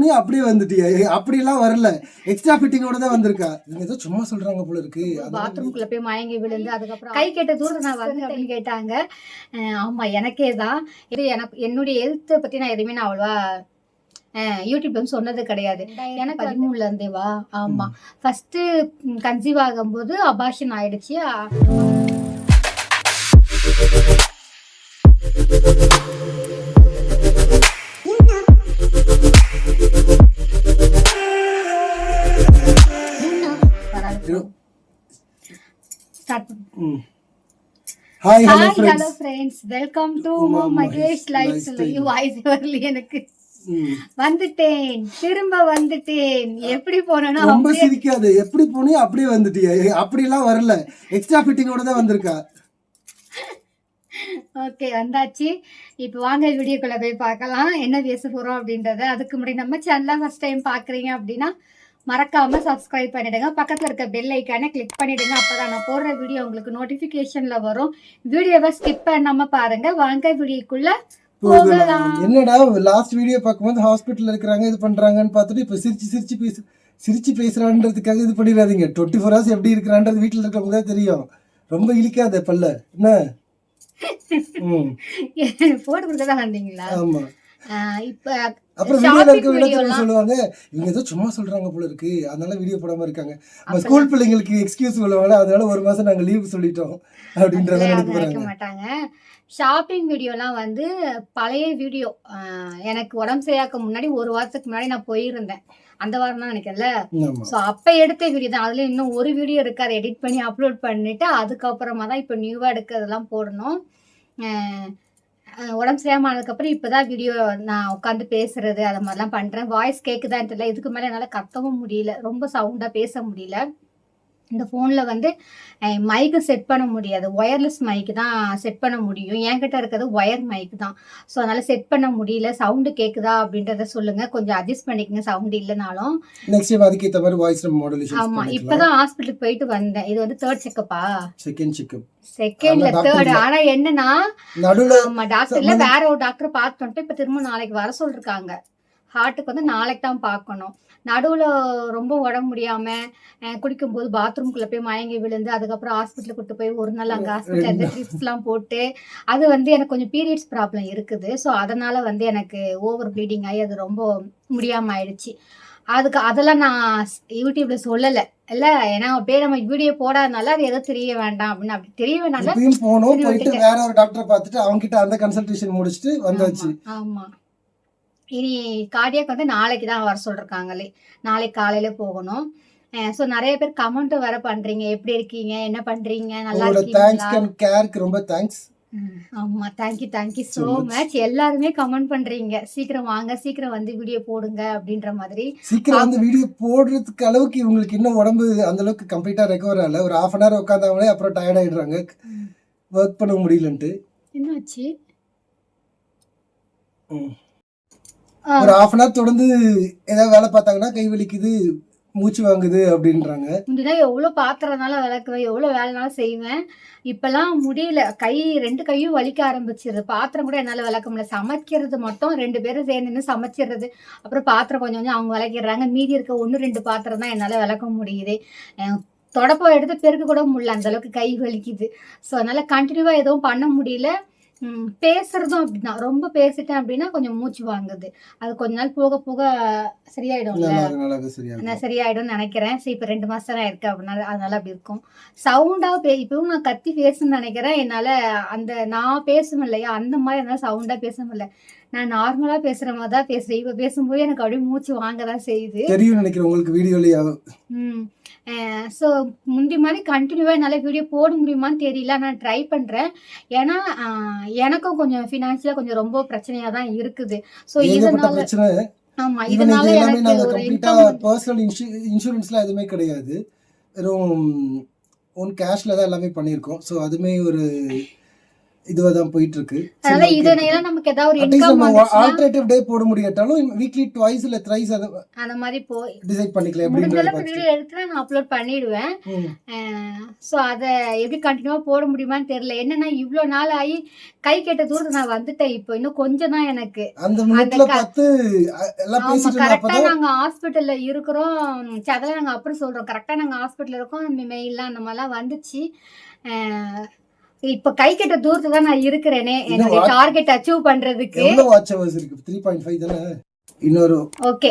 போனியா அப்படியே வந்துட்டியா. அப்படிலாம் வரல. எக்ஸ்ட்ரா ஃபிட்டிங்கோட தான் வந்திருக்கா. நீங்க ஏதோ சும்மா சொல்றாங்க போல இருக்கு. பாத்ரூம்குள்ள போய் மயங்கி விழுந்து அதுக்கப்புறம் கை கேட்ட தூரத்தை நான் வந்து அப்படின்னு கேட்டாங்க. ஆமா எனக்கே தான். இது எனக்கு என்னுடைய எழுத்தை பத்தி நான் எதுவுமே நான் அவ்வளவா வந்து சொன்னது கிடையாது. எனக்கு பதிமூணுல இருந்தே வா. ஆமா. ஃபர்ஸ்ட் கன்சீவ் ஆகும்போது அபாஷன் ஆயிடுச்சு. Hi hello friends welcome to Uma Mahesh life lifestyle. Voice வரல எனக்கு. வந்துட்டேன். திரும்ப வந்துட்டேன். எப்படி போனேன்னா ரொம்ப சிரிக்காது. எப்படி போனியா அப்படியே வந்துட்டியா. அப்படிலாம் வரல. எக்ஸ்ட்ரா ஃபிட்டிங்கோட தான் வந்திருக்கா. ஓகே வந்தாச்சு. இப்போ வாங்க வீடியோக்குள்ள போய் பார்க்கலாம். என்ன பேச போறோம் அப்படின்றத. அதுக்கு முன்னாடி நம்ம சேனலை ஃபர்ஸ்ட் டைம் பார்க்குறீங்க அப்படின்னா மறக்காம சப்ஸ்கிரைப் பண்ணிடுங்க. பக்கத்துல இருக்க பெல் ஐக்கானை கிளிக் பண்ணிடுங்க. அப்பதான் நான் போடுற வீடியோ உங்களுக்கு நோட்டிபிகேஷன்ல வரும். வீடியோவை ஸ்கிப் பண்ணாம பாருங்க. வாங்க வீடியோக்குள்ள போகலாம். என்னடா லாஸ்ட் வீடியோ பார்க்கும்போது ஹாஸ்பிட்டல்ல இருக்கிறாங்க இது பண்றாங்கன்னு பார்த்துட்டு இப்போ சிரிச்சு சிரிச்சு பேசு சிரிச்சு பேசுறான்றதுக்காக இது பண்ணிடாதீங்க. டுவெண்ட்டி ஃபோர் ஹவர்ஸ் எப்படி இருக்கிறான்றது வீட்டில் இருக்கிறவங்க தான் தெரியும். ரொம்ப இழிக்காத பல்ல. என்ன? ம். போட்டு கொடுக்க தான் வந்தீங்களா? ஆமா. ஆஹ் இப்ப அப்புறம் வீடியோல இருக்க video விடத்துல எல்லாம் சொல்லுவாங்க. இவங்க ஏதோ சும்மா சொல்றாங்க போல இருக்கு. அதனால வீடியோ போடாம இருக்காங்க. நம்ம ஸ்கூல் பிள்ளைங்களுக்கு எக்ஸ்கியூஸ் சொல்லுவாங்க அதனால ஒரு மாசம் நாங்க லீவ் சொல்லிட்டோம் அப்படின்றத நினைக்க மாட்டாங்க. ஷாப்பிங் வீடியோலாம் வந்து பழைய வீடியோ எனக்கு உடம்பு சரியாக்க முன்னாடி ஒரு வாரத்துக்கு முன்னாடி நான் போயிருந்தேன். அந்த வாரம் தான் நினைக்கல ஸோ அப்போ எடுத்த வீடியோ தான். அதுல இன்னும் ஒரு வீடியோ இருக்கு. அதை எடிட் பண்ணி அப்லோட் பண்ணிட்டு அதுக்கப்புறமா தான் இப்போ நியூவாக எடுக்கிறதெல்லாம் போடணும். உடம்பு சரியாம ஆனதுக்கப்புறம் இப்போ தான் வீடியோ நான் உட்காந்து பேசுறது அதை மாதிரிலாம் பண்ணுறேன் வாய்ஸ் கேட்குதான்னு தெரியல. இதுக்கு மேலே என்னால் கத்தவும் முடியல. ரொம்ப சவுண்டாக பேச முடியல. இந்த ஃபோனில் வந்து மைக்கு செட் பண்ண முடியாது. ஒயர்லெஸ் மைக்கு தான் செட் பண்ண முடியும். என்கிட்ட இருக்கிறது ஒயர் மைக் தான். ஸோ அதனால் செட் பண்ண முடியல. சவுண்டு கேட்குதா அப்படின்றத சொல்லுங்கள் கொஞ்சம் அட்ஜஸ்ட் பண்ணிக்கங்க. சவுண்டு இல்லைனாலும். நெக்ஸ்ட் அதுக்கேற்ற மாதிரி வாய்ஸ் நம்ம மாடுலேஷன் ஆமா. பண்ணிக்கலாம். இப்பதான் ஹாஸ்பிட்டலுக்கு போயிட்டு வந்தேன். இது வந்து தேர்ட் செக்கப்பா செகண்ட் செக்அப் செகண்ட்ல தேர்ட். ஆனா என்னன்னா நடுவுல ஆமா டாக்டர் இல்ல. சம்மந்தம்- வேற ஒரு டாக்டர் பார்த்துட்டு இப்ப திரும்ப நாளைக்கு வர சொல்லிருக்காங்க. ஹார்ட்டுக்கு வந்து நாளைக்கு தான் பார்க்கணும். நடுவுல ரொம்ப உடம்பு முடியாம அஹ், குடிக்கும்போது பாத்ரூம்குள்ள போய் மயங்கி விழுந்து அதுக்கப்புறம் ஹாஸ்பிட்டல் கூட்டு போய் ஒரு நாள் அங்க ஹாஸ்பிட்டல் இருந்து ட்ரிப்ஸ் எல்லாம் போட்டு அது வந்து எனக்கு கொஞ்சம் பீரியட்ஸ் ப்ராப்ளம் இருக்குது. ஸோ அதனால வந்து எனக்கு ஓவர் ப்ளீடிங் ஆகி அது ரொம்ப முடியாம ஆயிடுச்சு. அதுக்கு அதெல்லாம் நான் யூடியூப்ல சொல்லலை. இல்ல ஏன்னா அப்படியே நம்ம வீடியோ போடாதனால அது எதோ தெரிய வேண்டாம் அப்படின்னு அப்படி தெரிய வேண்டாம் போனோம் போயிட்டு. வேற ஒரு டாக்டரை பார்த்துட்டு அவங்க கிட்ட அந்த கன்சல்டேஷன் முடிச்சுட்டு வந்தாச்சு. ஆமா. இனி கார்டியாக் வந்து நாளைக்கு தான் வர சொல்றாங்களே நாளைக்கு காலையில போகணும். ஸோ நிறைய பேர் கமெண்ட் வர பண்றீங்க. எப்படி இருக்கீங்க? என்ன பண்றீங்க? நல்லா கேருக்கு ரொம்ப தேங்க்ஸ் ஆமா. Thank you thank you So so much. Much எல்லாருமே கமெண்ட் பண்றீங்க. சீக்கிரம் வாங்க சீக்கிரம் வந்து வீடியோ போடுங்க அப்படின்ற மாதிரி. சீக்கிரம் வந்து வீடியோ போடுறதுக்கு அளவுக்கு இவங்களுக்கு இன்னும் உடம்பு அந்த அளவுக்கு கம்ப்ளீட்டா ரெக்கவர் ஆகல. ஒரு ஹாஃப் அன் ஹவர் உட்காந்தாங்களே அப்புறம் டயர்ட் ஆயிடுறாங்க. ஒர்க் பண்ண முடியலன்ட்டு. என்னாச்சு? ஒரு ஹாஃப் அன் ஹவர் தொடர்ந்து ஏதாவது வேலை பார்த்தாங்கன்னா கை வலிக்குது மூச்சு வாங்குது அப்படின்றாங்க. முந்திலாம் எவ்வளோ பாத்திரம்னால விளக்குவேன் எவ்வளோ வேலைனாலும் செய்வேன். இப்பெல்லாம் முடியல. கை ரெண்டு கையும் வலிக்க ஆரம்பிச்சிருது. பாத்திரம் கூட என்னால் விளக்க முடியல. சமைக்கிறது மட்டும் ரெண்டு பேரும் சேர்ந்து சமைச்சிடுறது. அப்புறம் பாத்திரம் கொஞ்சம் கொஞ்சம் அவங்க விளக்கிடுறாங்க. மீதி இருக்க ஒன்று ரெண்டு பாத்திரம் தான் என்னால் விளக்க முடியுது. தொடப்பம் எடுத்து பெருக்க கூட முடியல. அந்த அளவுக்கு கை வலிக்குது. ஸோ அதனால கண்டினியூவாக எதுவும் பண்ண முடியல. பேசுறதும் அப்படிதான். ரொம்ப பேசிட்டேன் அப்படின்னா கொஞ்சம் மூச்சு வாங்குது. அது கொஞ்ச நாள் போக போக சரியாயிடும்ல. நல்லா நல்லா சரியா நான் சரியாயிடும்னு நினைக்கிறேன். சரி இப்போ ரெண்டு மாசம் தான் இருக்கு அப்படினால அதனால அப்படி இருக்கும். சவுண்டா பே இப்பவும் நான் கத்தி பேசணும்னு நினைக்கிறேன். என்னால அந்த நான் பேசும் இல்லையா அந்த மாதிரி என்னால சவுண்டா பேச முடியல. நான் நார்மலா பேசுற மாதிரி தான் பேசுறேன். இப்போ பேசும்போது எனக்கு அப்படியே மூச்சு வாங்க தான் செய்யுது. தெரியும் நினைக்கிறேன் உங்களுக்கு வீடியோலயே ம். ஸோ முந்தி மாதிரி கண்டினியூவாக என்னால் வீடியோ போட முடியுமான்னு தெரியல. நான் ட்ரை பண்ணுறேன் ஏன்னா எனக்கும் கொஞ்சம் ஃபினான்ஷியலாக கொஞ்சம் ரொம்ப பிரச்சனையாக தான் இருக்குது ஸோ இதனால ஈவன் இதனால எனக்கு ஒரு பர்சனல் இன்சூ இன்சூரன்ஸ்லாம் எதுவுமே கிடையாது. வெறும் ஓன் கேஷ்ல தான் எல்லாமே பண்ணியிருக்கோம். ஸோ அதுமே ஒரு இதுவாக தான் போயிட்டு இருக்கு அதனால இதனையெல்லாம் நமக்கு ஏதாவது ஒரு இன்கம் ஆல்டர்னேட்டிவ் டே போட முடியாட்டாலும் வீக்லி ட்வைஸ் இல்ல த்ரைஸ் அதை அந்த மாதிரி போய் டிசைட் பண்ணிக்கலாம் முடிஞ்ச பார்த்துட்டு வீடியோ எடுத்து நான் அப்லோட் பண்ணிடுவேன். ஸோ அதை எப்படி கண்டினியூவாக போட முடியுமான்னு தெரியல. என்னன்னா இவ்வளோ நாள் ஆகி கை கெட்ட தூரத்துக்கு நான் வந்துட்டேன் இப்போ. இன்னும் கொஞ்சம் தான் எனக்கு. அந்த மினிட்ல பார்த்து எல்லாம் பேசிட்டு கரெக்டா இருந்தப்பதான் நாங்க ஹாஸ்பிட்டல்ல இருக்கிறோம். அதெல்லாம் நாங்க அப்புறம் சொல்றோம். கரெக்டா நாங்க ஹாஸ்பிட்டல்ல இருக்கோம். மெயிலாம் அந்த மாதிரிலாம் வந்துச்சு. இப்ப கை கெட்ட தூரத்துல தான் நான் இருக்கிறேனே. வா- டார்கெட் அச்சீவ் பண்றதுக்கு. எவ்வளவு வாட்ச் ஹவர்ஸ் இருக்கு? த்ரீ பாயிண்ட் ஃபைவ் தானே? இன்னொரு ஓகே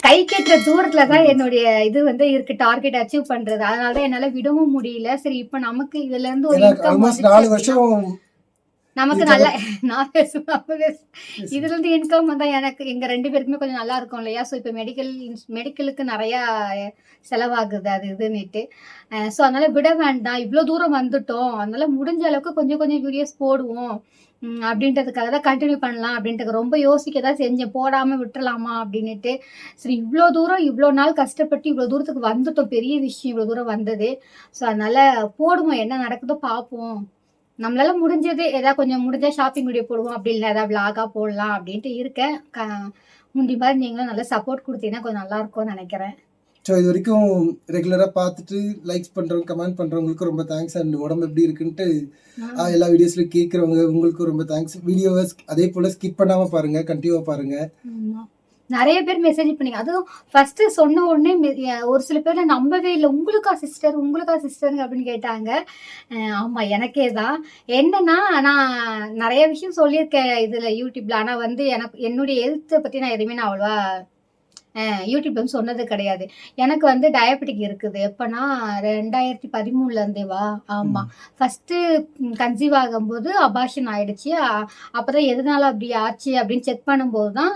கை கெட்ட தூரத்துல தான் என்னுடைய இது வந்து இருக்கு டார்கெட் அச்சீவ் பண்றது. அதனால தான் என்னால விடவும் முடியல. சரி இப்ப நமக்கு இதுல இருந்து ஒரு நாலு வருஷம் நமக்கு நல்ல நான் பேசுவேன். இதுல இருந்து இன்கம் வந்தா எனக்கு எங்க ரெண்டு பேருக்குமே கொஞ்சம் நல்லா இருக்கும் இல்லையா? ஸோ இப்போ மெடிக்கல் மெடிக்கலுக்கு நிறையா செலவாகுது அது இதுன்னுட்டு. ஸோ அதனால விட வேண்டாம். இவ்வளோ தூரம் வந்துட்டோம். அதனால முடிஞ்ச அளவுக்கு கொஞ்சம் கொஞ்சம் வீடியோஸ் போடுவோம். அப்படின்றதுக்காக தான் கண்டினியூ பண்ணலாம் அப்படின்ட்டு ரொம்ப யோசிக்க தான் செஞ்சேன். போடாமல் விட்டுறலாமா அப்படின்னுட்டு. சரி இவ்வளோ தூரம் இவ்வளோ நாள் கஷ்டப்பட்டு இவ்வளோ தூரத்துக்கு வந்துட்டோம். பெரிய விஷயம் இவ்வளோ தூரம் வந்தது. ஸோ அதனால போடுவோம். என்ன நடக்குதோ பார்ப்போம். நம்மளால முடிஞ்சது ஏதாவது கொஞ்சம் முடிஞ்சா ஷாப்பிங் வீடியோ போடுவோம் அப்படி இல்லை ஏதாவது vlog-ஆ போடலாம் அப்படின்ட்டு இருக்கேன். க முந்தி மாதிரி நீங்களும் நல்லா சப்போர்ட் கொடுத்தீங்கன்னா கொஞ்சம் நல்லா இருக்கும்னு நினைக்கிறேன். ஸோ இது வரைக்கும் ரெகுலராக பார்த்துட்டு லைக்ஸ் பண்ணுறவங்க கமெண்ட் பண்ணுறவங்களுக்கு ரொம்ப தேங்க்ஸ் அண்ட் உடம்பு எப்படி இருக்குன்ட்டு எல்லா வீடியோஸ்லையும் கேட்குறவங்க உங்களுக்கும் ரொம்ப தேங்க்ஸ் வீடியோவை அதே போல் ஸ்கிப் பண்ணாமல் பாருங்கள் கண்டினியூவாக பாருங்கள். நிறைய பேர் மெசேஜ் பண்ணீங்க. அதுவும் ஃபர்ஸ்ட் சொன்ன உடனே ஒரு சில பேர் நம்பவே இல்லை. உங்களுக்கா சிஸ்டர் உங்களுக்கா சிஸ்டருங்க அப்படின்னு கேட்டாங்க. ஆமாம் ஆமா எனக்கே தான். என்னன்னா நான் நிறைய விஷயம் சொல்லியிருக்கேன் இதுல யூடியூப்ல ஆனா வந்து எனக்கு என்னுடைய ஹெல்த்தை பத்தி நான் எதுவுமே நான் அவ்வளவா யூடியூப்ல சொன்னது கிடையாது. எனக்கு வந்து டயபெட்டிக் இருக்குது. எப்பனா ரெண்டாயிரத்தி பதிமூணுல இருந்தேவா ஆமா. ஃபர்ஸ்ட் கன்சீவ் ஆகும்போது அபாஷன் ஆயிடுச்சு. அப்பதான் எதனால அப்படி ஆச்சு அப்படின்னு செக் பண்ணும்போது தான்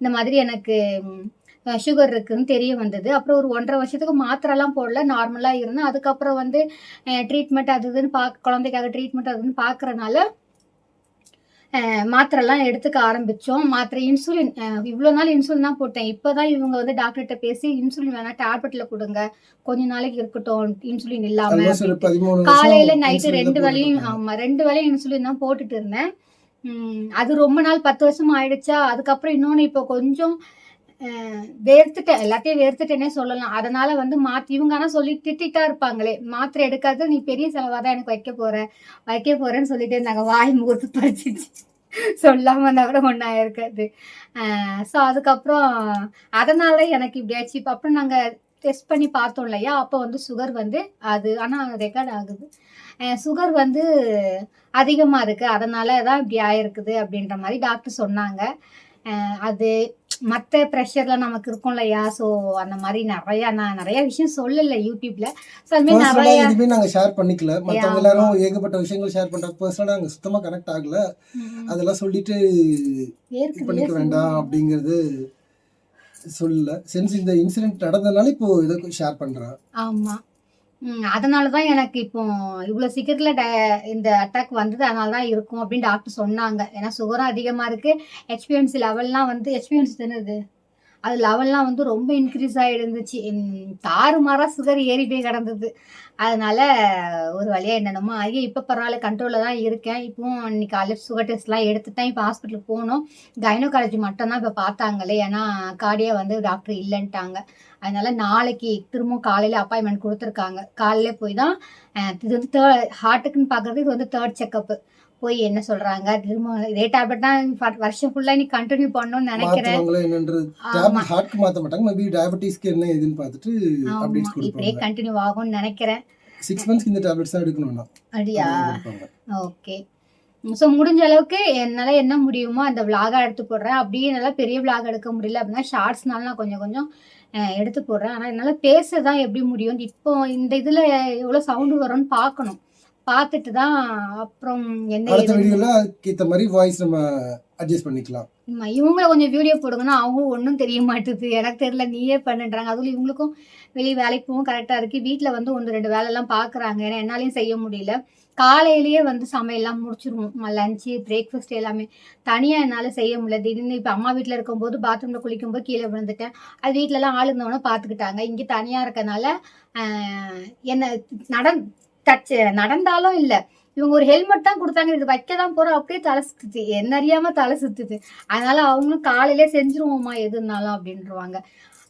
இந்த மாதிரி எனக்கு சுகர் இருக்குன்னு தெரிய வந்தது. அப்புறம் ஒரு ஒன்றரை வருஷத்துக்கு மாத்திரைலாம் போடல. நார்மலாக இருந்தேன். அதுக்கப்புறம் வந்து ட்ரீட்மெண்ட் அது இதுன்னு பார்க்க குழந்தைக்காக ட்ரீட்மெண்ட் அது இதுன்னு பார்க்கறனால மாத்திரைலாம் எடுத்துக்க ஆரம்பித்தோம் மாத்திரை இன்சுலின் இவ்வளோ நாள் இன்சுலின் தான் போட்டேன். இப்போ தான் இவங்க வந்து டாக்டர்கிட்ட பேசி இன்சுலின் வேணால் டேப்லெட்டில் கொடுங்க. கொஞ்ச நாளைக்கு இருக்கட்டும் இன்சுலின் இல்லாமல் காலையில நைட்டு ரெண்டு வேலையும் போட்டுட்டு ஆமா ரெண்டு வேலையும் இன்சுலின் தான் போட்டுட்டு இருந்தேன். உம், அது ரொம்ப நாள் பத்து வருஷம் ஆயிடுச்சா? அதுக்கப்புறம் இன்னொன்னு இப்போ கொஞ்சம் வேர்த்துட்டேன் எல்லாத்தையும் வேர்த்துட்டேனே சொல்லலாம். அதனால வந்து மாத்தி இவங்க ஆனால் சொல்லி திட்டிட்டா இருப்பாங்களே. மாத்திரை எடுக்காத நீ பெரிய செலவாக தான் எனக்கு வைக்க போற. வைக்க போறேன்னு சொல்லிட்டு இருந்தாங்க. வாய் முகத்து பறிச்சிச்சு. சொல்லாம இருந்தா கூட ஒன்றா இருக்காது. ஸோ அதுக்கப்புறம் அதனால எனக்கு இப்படி ஆச்சு இப்போ அப்புறம் நாங்கள் டெஸ்ட் பண்ணி பார்த்தோம் இல்லையா? அப்போ வந்து சுகர் வந்து அது ஆனால் ரெக்கார்ட் ஆகுது. சுகர் வந்து அதிகமாக இருக்குது அதனால தான் இப்படி ஆயிருக்குது அப்படின்ற மாதிரி டாக்டர் சொன்னாங்க. அது மற்ற ப்ரெஷர்லாம் நமக்கு இருக்கும் இல்லையா ஸோ அந்த மாதிரி நிறையா நான் நிறைய விஷயம் சொல்லலை யூடியூப்ல ஸோ அது மாதிரி நிறைய எதுவுமே நாங்க ஷேர் பண்ணிக்கல. மத்தவங்க ஆமா. எல்லாரும் ஏகப்பட்ட விஷயங்கள் ஷேர் பண்றாங்க பர்சனலா நாங்க சுத்தமா கனெக்ட் ஆகல. அதெல்லாம் சொல்லிட்டு பண்ணிக்க வேண்டாம். அப்படிங்கிறது சொல்லல. சென்ஸ் இந்த இன்சிடென்ட் நடந்ததுனால இப்போ இதை ஷேர் பண்றேன். ஆமா. ம், அதனால தான் எனக்கு இப்போ இவ்வளோ சீக்கிரத்தில் ட- இந்த அட்டாக் வந்தது அதனால தான் இருக்கும் அப்படின்னு டாக்டர் சொன்னாங்க. ஏன்னா சுகரும் அதிகமாக இருக்குது ஹெச்பிஎம்சி லெவல்லாம் வந்து ஹெச்பிஎம்சி தானே இது? அது லெவல்லாம் வந்து ரொம்ப இன்க்ரீஸ் ஆகிருந்துச்சு தாறுமாறாக சுகர் ஏறி போய் கிடந்தது. அதனால ஒரு வழியாக என்னென்னமோ ஆகி இப்போ பரவாயில்ல கண்ட்ரோலில் தான் இருக்கேன். இப்போவும் இன்னைக்கு காலையில் சுகர் டெஸ்ட்லாம் எடுத்துட்டேன். இப்போ ஹாஸ்பிட்டலுக்கு போகணும். கைனோகாலஜி மட்டும்தான் இப்போ பார்த்தாங்களே. ஏன்னா கார்டியா வந்து டாக்டர் இல்லைன்ட்டாங்க. அதனால நாளைக்கு திரும்பவும் காலையில் அப்பாயின்மெண்ட் கொடுத்துருக்காங்க. காலையிலே போய் தான் இது வந்து தேர்ட் ஹார்ட்டுக்குன்னு பார்க்குறது இது வந்து தேர்ட் செக்கப்பு போய் என்ன சொல்கிறாங்க திரும்ப இதே டேப்லெட் தான் வருஷம் ஃபுல்லாக நீ கண்டினியூ பண்ணணும்னு நினைக்கிறேன். என்னன்றது? டேப்லெட் ஹார்ட்க்கு மாத்த மாட்டாங்க. மேபி டயபெட்டிஸ்க்கு என்ன ஏதுன்னு பார்த்துட்டு அப்டேட்ஸ் இப்படியே கொடுப்பாங்க. கண்டினியூ ஆகும்னு நினைக்கிறேன். சிக்ஸ் மந்த்ஸ்க்கு இந்த டேப்லெட்ஸ் தான் எடுக்கணும்னா. அப்படியா? ஓகே. ஸோ முடிஞ்ச அளவுக்கு என்னால் என்ன முடியுமோ அந்த விலாகாக எடுத்து போடுறேன். அப்படியே என்னால் பெரிய விலாக் எடுக்க முடியல அப்படின்னா ஷார்ட்ஸ்னால நான் கொஞ்சம் கொஞ்சம் எடுத்து போடுறேன். ஆனால் என்னால் பேச தான் எப்படி முடியும் இப்போ இந்த இதில் எவ்வளோ சவுண்டு வரும்னு பார்க்கணும். பார்த்துட்டு தான் அப்புறம் என்ன அடுத்த வீடியோல அதுக்கேத்த மாதிரி வாய்ஸ் நம்ம அட்ஜஸ்ட் பண்ணிக்கலாம். இவங்கள கொஞ்சம் வீடியோ போடுங்கன்னா அவங்களும் ஒன்றும் தெரிய மாட்டுது. எனக்கு தெரியல நீயே பண்ணுன்றாங்க. அதுவும் இவங்களுக்கும் வெளியே வேலைக்கு போகவும் கரெக்டாக இருக்குது வீட்டில் வந்து ஒன்று ரெண்டு வேலைலாம் பார்க்குறாங்க ஏன்னா என்னாலையும் செய்ய முடியல. காலையிலேயே வந்து சமையல்லாம் முடிச்சிருவோம். லஞ்சு பிரேக்ஃபாஸ்ட் எல்லாமே. தனியாக என்னால் செய்ய முடியல. திடீர்னு இப்போ அம்மா வீட்டில் இருக்கும்போது பாத்ரூமில் குளிக்கும்போது கீழே விழுந்துட்டேன். அது வீட்டிலலாம் ஆள் இருந்தவொன்னே பார்த்துக்கிட்டாங்க இங்கே தனியாக இருக்கனால என்ன நடன் டச் நடந்தாலும் இல்லை. இவங்க ஒரு ஹெல்மெட் தான் கொடுத்தாங்க. இது வைக்க தான் போறோம். அப்படியே தலை சுத்துது. என்ன அறியாம தலை சுத்துது. அதனால அவங்களும் காலையிலே செஞ்சிருவோம்மா எதுனாலும் அப்படின்றவாங்க.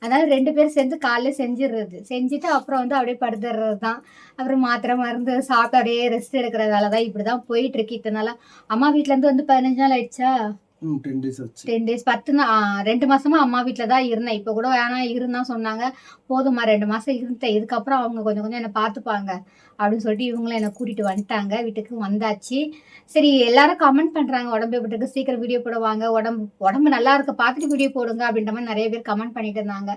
அதனால ரெண்டு பேரும் சேர்ந்து காலையில செஞ்சிடுறது. செஞ்சுட்டு அப்புறம் வந்து அப்படியே படுத்துறது தான். அப்புறம் மாத்திரை மருந்து சாப்பிட்டு அப்படியே ரெஸ்ட் எடுக்கிற வேலை தான் இப்படி தான் போயிட்டு இருக்கு. இத்தனை அம்மா வீட்டிலேருந்து இருந்து வந்து பதினஞ்சு நாள் ஆயிடுச்சா? டென் டேஸ் ஆச்சு. டென் டேஸ் பத்து ரெண்டு மாசமா அம்மா வீட்டில் தான் இருந்தேன். இப்போ கூட வேணாம் இருந்தா சொன்னாங்க. போதுமா ரெண்டு மாசம் இருந்தேன் இதுக்கப்புறம் அவங்க கொஞ்சம் கொஞ்சம் என்னை பார்த்துப்பாங்க அப்படின்னு சொல்லிட்டு இவங்களும் என்னை கூட்டிட்டு வந்துட்டாங்க. வீட்டுக்கு வந்தாச்சு. சரி எல்லாரும் கமெண்ட் பண்றாங்க. உடம்பு எப்படி இருக்கு? சீக்கிரம் வீடியோ போடுவாங்க. உடம்பு உடம்பு நல்லா இருக்கு. பார்த்துட்டு வீடியோ போடுங்க அப்படின்ற மாதிரி நிறைய பேர் கமெண்ட் பண்ணிட்டு இருந்தாங்க.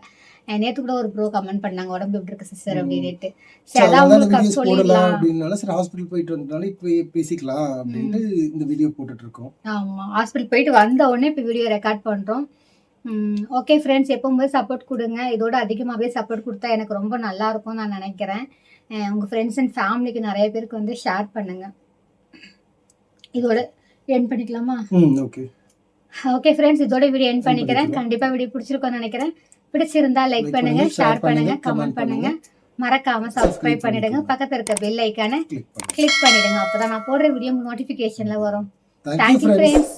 நேத்து கூட ஒரு ப்ரோ கமெண்ட் பண்ணாங்க உடம்பு எப்படி இருக்கு சிஸ்டர். அப்படின்ட்டு சரி, அதான் உங்களுக்கு சொல்லிடலாம். சரி ஹாஸ்பிட்டல் போயிட்டு வந்தனால இப்போ பேசிக்கலாம் அப்படின்ட்டு இந்த வீடியோ போட்டுட்டு இருக்கோம். ஆமா ஹாஸ்பிட்டல் போயிட்டு வந்த உடனே இப்போ வீடியோ ரெக்கார்ட் பண்றோம். ஓகே ஃப்ரெண்ட்ஸ் எப்பவுமே சப்போர்ட் கொடுங்க. இதோட அதிகமாகவே சப்போர்ட் கொடுத்தா எனக்கு ரொம்ப நல்லா இருக்கும்னு நான் நினைக்கிறேன். அஹ் உங்க ஃப்ரெண்ட்ஸ் அண்ட் ஃபேமிலிக்கு நிறைய பேருக்கு வந்து ஷேர் பண்ணுங்க. இதோட என் பண்ணிக்கலாமா? ஓகே ஓகே ஃப்ரெண்ட்ஸ் இதோட வீடியோ என் பண்ணிக்கிறேன். பண்ணிக்கலாம். கண்டிப்பா வீடியோ பிடிச்சிருக்கோம்னு நினைக்கிறேன். பிடிச்சிருந்தா லைக் பண்ணுங்க ஷேர் பண்ணுங்க கமெண்ட் பண்ணுங்க. மறக்காம சப்ஸ்கிரைப் பண்ணிடுங்க. பக்கத்துல இருக்க பெல் ஐக்கானை கிளிக் பண்ணிடுங்க. அப்பதான் நான் போடுற வீடியோ நோட்டிஃபிகேஷன்ல வரும். Thank you friends